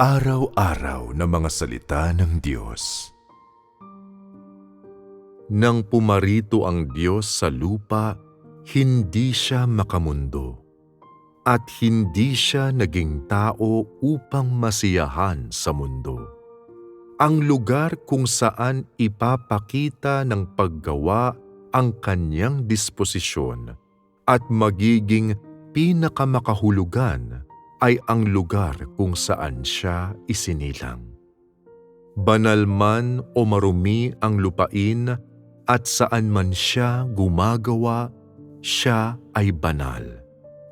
Araw-araw na mga salita ng Diyos. Nang pumarito ang Diyos sa lupa, hindi siya makamundo. At hindi siya naging tao upang masiyahan sa mundo. Ang lugar kung saan ipapakita ng paggawa ang kanyang disposisyon at magiging pinakamakahulugan ay ang lugar kung saan siya isinilang. Banal man o marumi ang lupain at saan man siya gumagawa, siya ay banal.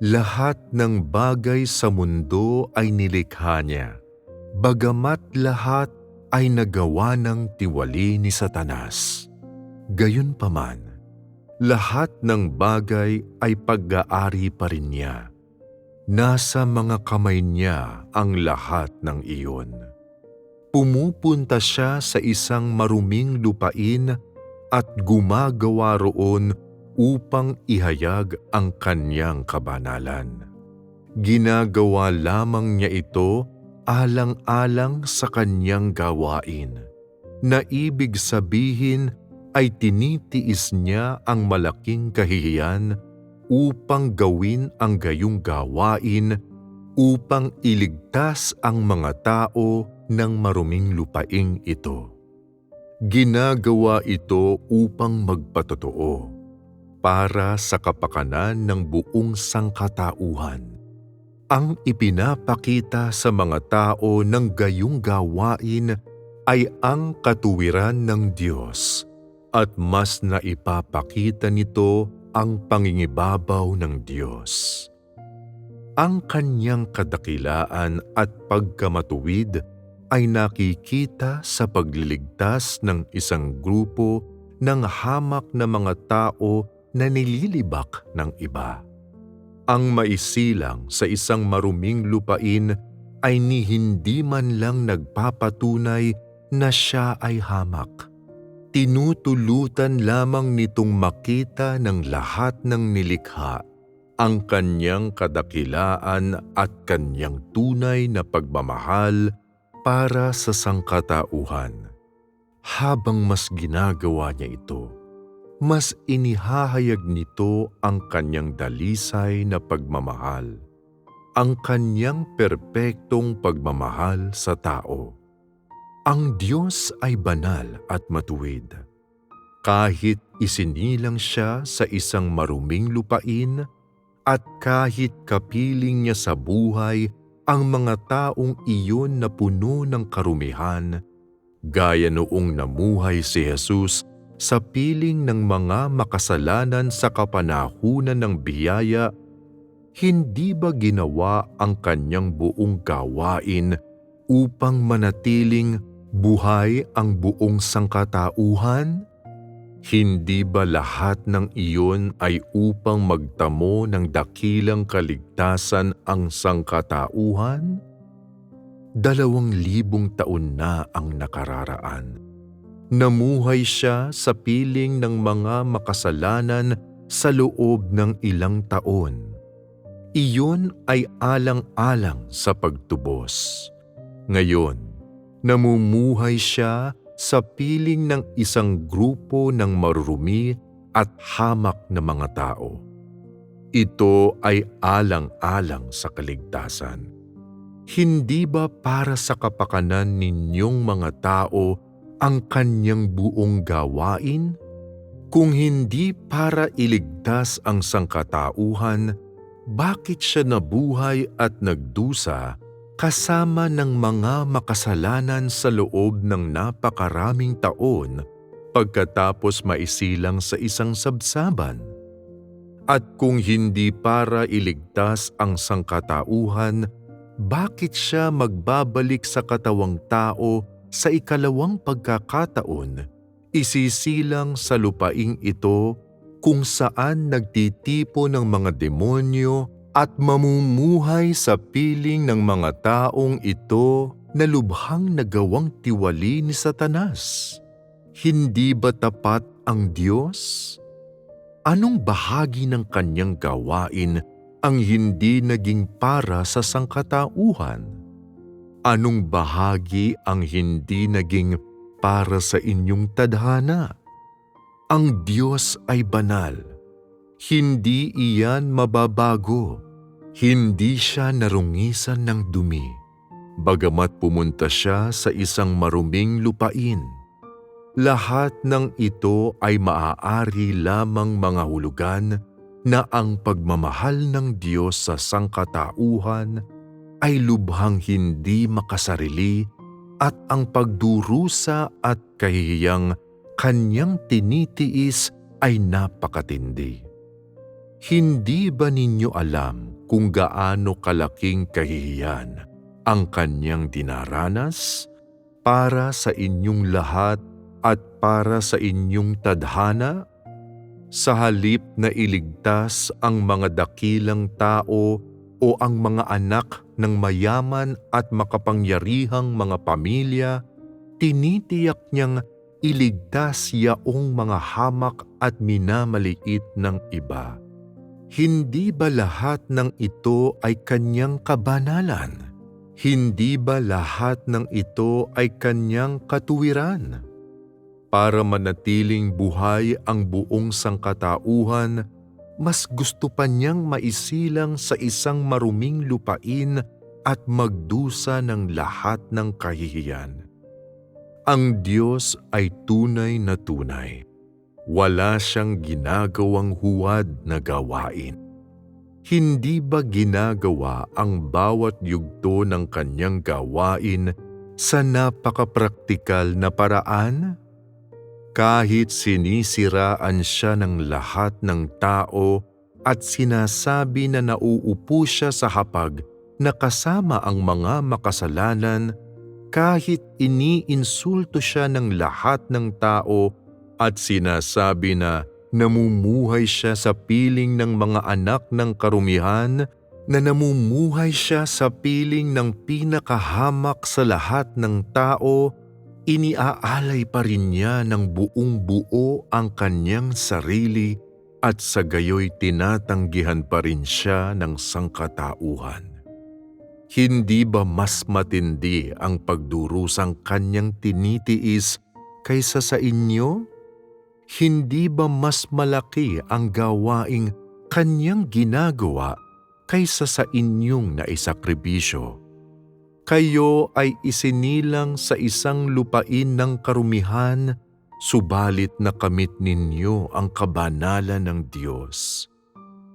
Lahat ng bagay sa mundo ay nilikha niya, bagamat lahat ay nagawa ng tiwali ni Satanas. Gayunpaman, lahat ng bagay ay pag-aari pa rin niya Nasa mga kamay niya ang lahat ng iyon. Pumupunta siya sa isang maruming lupain at gumagawa roon upang ihayag ang kanyang kabanalan. Ginagawa lamang niya ito alang-alang sa kanyang gawain, na ibig sabihin ay tinitiis niya ang malaking kahihiyan upang gawin ang gayong gawain upang iligtas ang mga tao ng maruming lupaing ito. Ginagawa ito upang magpatotoo para sa kapakanan ng buong sangkatauhan. Ang ipinapakita sa mga tao ng gayong gawain ay ang katuwiran ng Diyos at mas na ipapakita nito ang pangingibabaw ng Diyos. Ang kanyang kadakilaan at pagkamatuwid ay nakikita sa pagliligtas ng isang grupo ng hamak na mga tao na nililibak ng iba. Ang maisilang sa isang maruming lupain ay ni hindi man lang nagpapatunay na siya ay hamak tinutulutan lamang nitong makita ng lahat ng nilikha ang kanyang kadakilaan at kanyang tunay na pagmamahal para sa sangkatauhan. Habang mas ginagawa niya ito, mas inihahayag nito ang kanyang dalisay na pagmamahal, ang kanyang perpektong pagmamahal sa tao. Ang Diyos ay banal at matuwid. Kahit isinilang siya sa isang maruming lupain at kahit kapiling niya sa buhay ang mga taong iyon na puno ng karumihan, gaya noong namuhay si Jesus sa piling ng mga makasalanan sa kapanahunan ng biyaya, hindi ba ginawa ang kanyang buong gawain upang manatiling buhay ang buong sangkatauhan? Hindi ba lahat ng iyon ay upang magtamo ng dakilang kaligtasan ang sangkatauhan? Dalawang libong taon na ang nakararaan. Namuhay siya sa piling ng mga makasalanan sa loob ng ilang taon. Iyon ay alang-alang sa pagtubos. Ngayon, namumuhay siya sa piling ng isang grupo ng marurumi at hamak na mga tao. Ito ay alang-alang sa kaligtasan. Hindi ba para sa kapakanan ninyong mga tao ang kanyang buong gawain? Kung hindi para iligtas ang sangkatauhan, bakit siya nabuhay at nagdusa kasama ng mga makasalanan sa loob ng napakaraming taon pagkatapos maisilang sa isang sabsaban. At kung hindi para iligtas ang sangkatauhan, bakit siya magbabalik sa katawang tao sa ikalawang pagkakataon, isisilang sa lupaing ito kung saan nagtitipo ng mga demonyo at mamumuhay sa piling ng mga taong ito na lubhang nagawang tiwali ni Satanas. Hindi ba tapat ang Diyos? Anong bahagi ng kanyang gawain ang hindi naging para sa sangkatauhan? Anong bahagi ang hindi naging para sa inyong tadhana? Ang Diyos ay banal. Hindi iyan mababago. Hindi siya narungisan ng dumi. Bagamat pumunta siya sa isang maruming lupain. Lahat ng ito ay maaari lamang mga hulugan na ang pagmamahal ng Diyos sa sangkatauhan ay lubhang hindi makasarili at ang pagdurusa at kahihiyang kanyang tinitiis ay napakatindi. Hindi ba ninyo alam kung gaano kalaking kahihiyan ang kanyang dinaranas para sa inyong lahat at para sa inyong tadhana? Sa halip na iligtas ang mga dakilang tao o ang mga anak ng mayaman at makapangyarihang mga pamilya, tinitiyak niyang iligtas yaong mga hamak at minamaliit ng iba. Hindi ba lahat ng ito ay kanyang kabanalan? Hindi ba lahat ng ito ay kanyang katuwiran? Para manatiling buhay ang buong sangkatauhan, mas gusto pa niyang maisilang sa isang maruming lupain at magdusa ng lahat ng kahihiyan. Ang Diyos ay tunay na tunay. Wala siyang ginagawang huwad na gawain. Hindi ba ginagawa ang bawat yugto ng kanyang gawain sa napakapraktikal na paraan? Kahit sinisiraan siya ng lahat ng tao at sinasabi na nauupo siya sa hapag na kasama ang mga makasalanan, kahit iniinsulto siya ng lahat ng tao at sinasabi na namumuhay siya sa piling ng mga anak ng karumihan, na namumuhay siya sa piling ng pinakahamak sa lahat ng tao, iniaalay pa rin niya ng buong buo ang kanyang sarili at sa gayoy tinatanggihan pa rin siya ng sangkatauhan. Hindi ba mas matindi ang pagdurusang kanyang tinitiis kaysa sa inyo? Hindi ba mas malaki ang gawaing kanyang ginagawa kaysa sa inyong naisakripisyo? Kayo ay isinilang sa isang lupain ng karumihan, subalit nakamit ninyo ang kabanalan ng Diyos.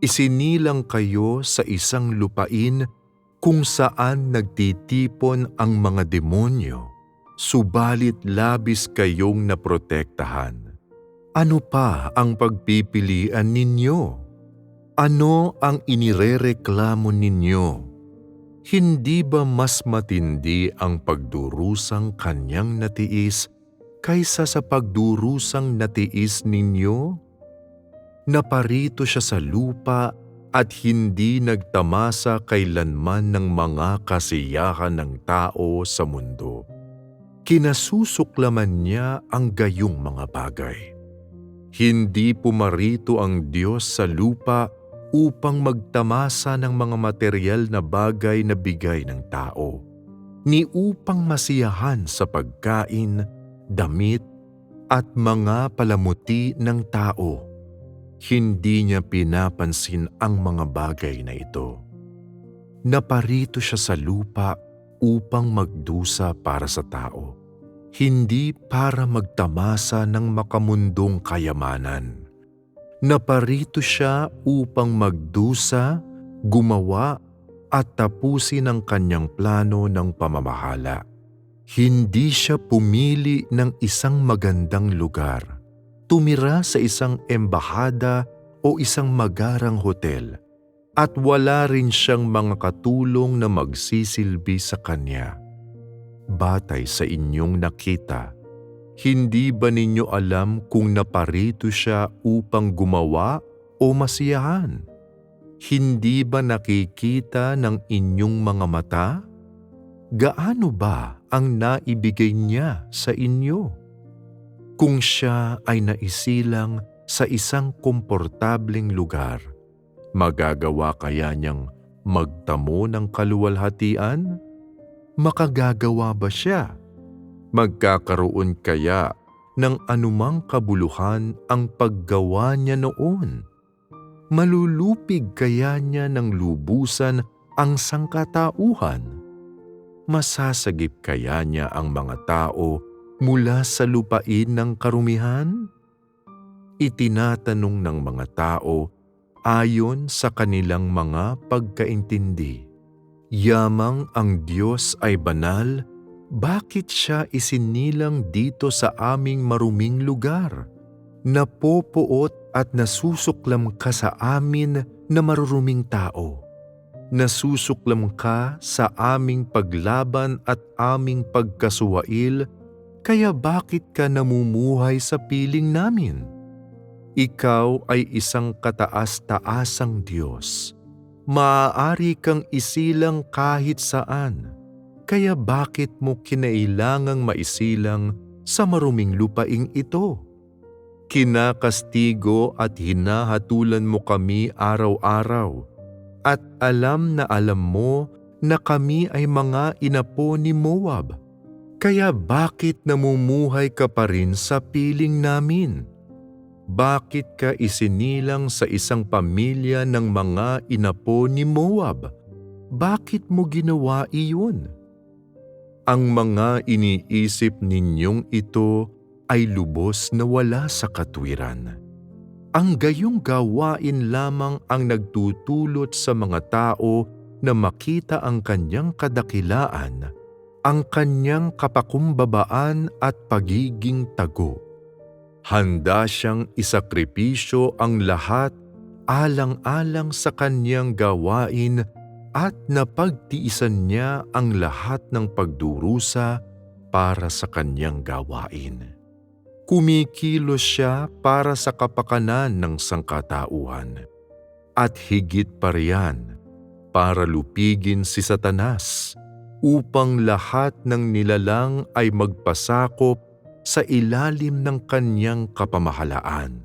Isinilang kayo sa isang lupain kung saan nagtitipon ang mga demonyo, subalit labis kayong naprotektahan. Ano pa ang pagpipilian ninyo? Ano ang inirereklamo ninyo? Hindi ba mas matindi ang pagdurusang kanyang natiis kaysa sa pagdurusang natiis ninyo? Naparito siya sa lupa at hindi nagtamasa kailanman ng mga kasiyahan ng tao sa mundo. Kinasusuklaman niya ang gayong mga bagay. Hindi pumarito ang Diyos sa lupa upang magtamasa ng mga material na bagay na bigay ng tao, ni upang masiyahan sa pagkain, damit, at mga palamuti ng tao. Hindi niya pinapansin ang mga bagay na ito. Naparito siya sa lupa upang magdusa para sa tao, hindi para magtamasa ng makamundong kayamanan Naparito siya upang magdusa, gumawa at tapusin ang kanyang plano ng pamamahala. Hindi siya pumili ng isang magandang lugar, tumira sa isang embahada o isang magarang hotel, at wala rin siyang mga katulong na magsisilbi sa kanya. Batay sa inyong nakita, hindi ba ninyo alam kung naparito siya upang gumawa o masiyahan? Hindi ba nakikita ng inyong mga mata? Gaano ba ang naibigay niya sa inyo? Kung siya ay naisilang sa isang komportabling lugar, magagawa kaya niyang magtamo ng kaluwalhatian? Makagagawa ba siya? Magkakaroon kaya ng anumang kabuluhan ang paggawa niya noon? Malulupig kaya niya ng lubusan ang sangkatauhan? Masasagip kaya niya ang mga tao mula sa lupain ng karumihan? Itinatanong ng mga tao ayon sa kanilang mga pagkaintindi. Yamang ang Diyos ay banal, bakit siya isinilang dito sa aming maruming lugar? Napopoot at nasusuklam ka sa amin na maruruming tao. Nasusuklam ka sa aming paglaban at aming pagkasuwail, kaya bakit ka namumuhay sa piling namin? Ikaw ay isang kataas-taasang Diyos. Maaari kang isilang kahit saan. Kaya bakit mo kinailangang maisilang sa maruming lupaing ito? Kinakastigo at hinahatulan mo kami araw-araw at alam na alam mo na kami ay mga inapo ni Moab. Kaya bakit namumuhay ka pa rin sa piling namin? Bakit ka isinilang sa isang pamilya ng mga inapo ni Moab? Bakit mo ginawa iyon? Ang mga iniisip ninyong ito ay lubos na wala sa katwiran. Ang gayong gawain lamang ang nagtutulot sa mga tao na makita ang kanyang kadakilaan, ang kanyang kapakumbabaan at pagiging tago. Handa siyang isakripisyo ang lahat alang-alang sa kanyang gawain at napagtiisan niya ang lahat ng pagdurusa para sa kanyang gawain. Kumikilos siya para sa kapakanan ng sangkatauhan. At higit pa riyan, para lupigin si Satanas upang lahat ng nilalang ay magpasakop sa ilalim ng kanyang kapamahalaan.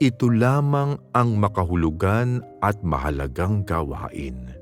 Ito lamang ang makahulugan at mahalagang gawain.